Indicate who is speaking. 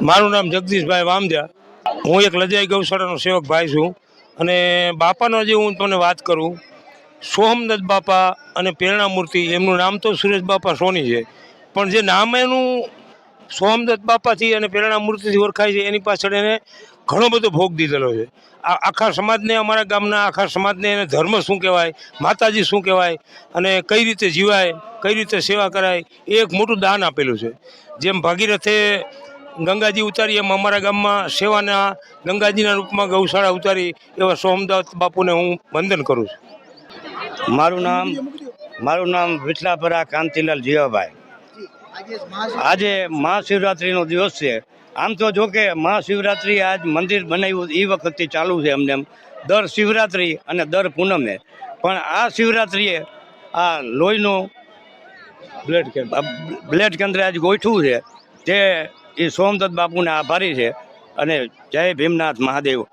Speaker 1: મારું નામ જગદીશભાઈ વામદા હું એક લજાઈ ગૌશાળાનો સેવક ભાઈ છું અને બાપાનો જે હું તમને વાત કરું, સોહમદત્ત બાપા અને પ્રેરણામૂર્તિ, એમનું નામ તો સુરેશ બાપા સોની છે. પણ જે નામ એનું સોહમદત્ત બાપાથી અને પ્રેરણામૂર્તિથી ઓળખાય છે, એની પાછળ એને ઘણો બધો ભોગ દીધેલો છે. આ આખા સમાજને, અમારા ગામના આખા સમાજને એને ધર્મ શું કહેવાય, માતાજી શું કહેવાય, અને કઈ રીતે જીવાય, કઈ રીતે સેવા કરાય, એ એક મોટું દાન આપેલું છે. જેમ ભાગીરથે ગંગાજી ઉતારી એમ અમારા ગામમાં સેવાના ગંગાજીના રૂપમાં ગૌશાળા ઉતારી એવા સોમદાસ બાપુને હું વંદન કરું છું.
Speaker 2: મારું નામ મારું નામ વિઠલાપરા કાંતિલાલ જીવાભાઈ. આજે મહાશિવરાત્રિનો દિવસ છે. આમ તો જો કે મહાશિવરાત્રિ આજ મંદિર બનાવ્યું એ વખતથી ચાલુ છે એમને એમ. દર શિવરાત્રિ અને દર પૂનમે. પણ આ શિવરાત્રિએ આ લોહીનું
Speaker 1: બ્લડ કેન્દ્ર.
Speaker 2: બ્લેડ કેન્દ્ર આજ ગોઠવું છે. તે એ સોમદત્ત બાપુને આભારી છે. અને જય ભીમનાથ મહાદેવ.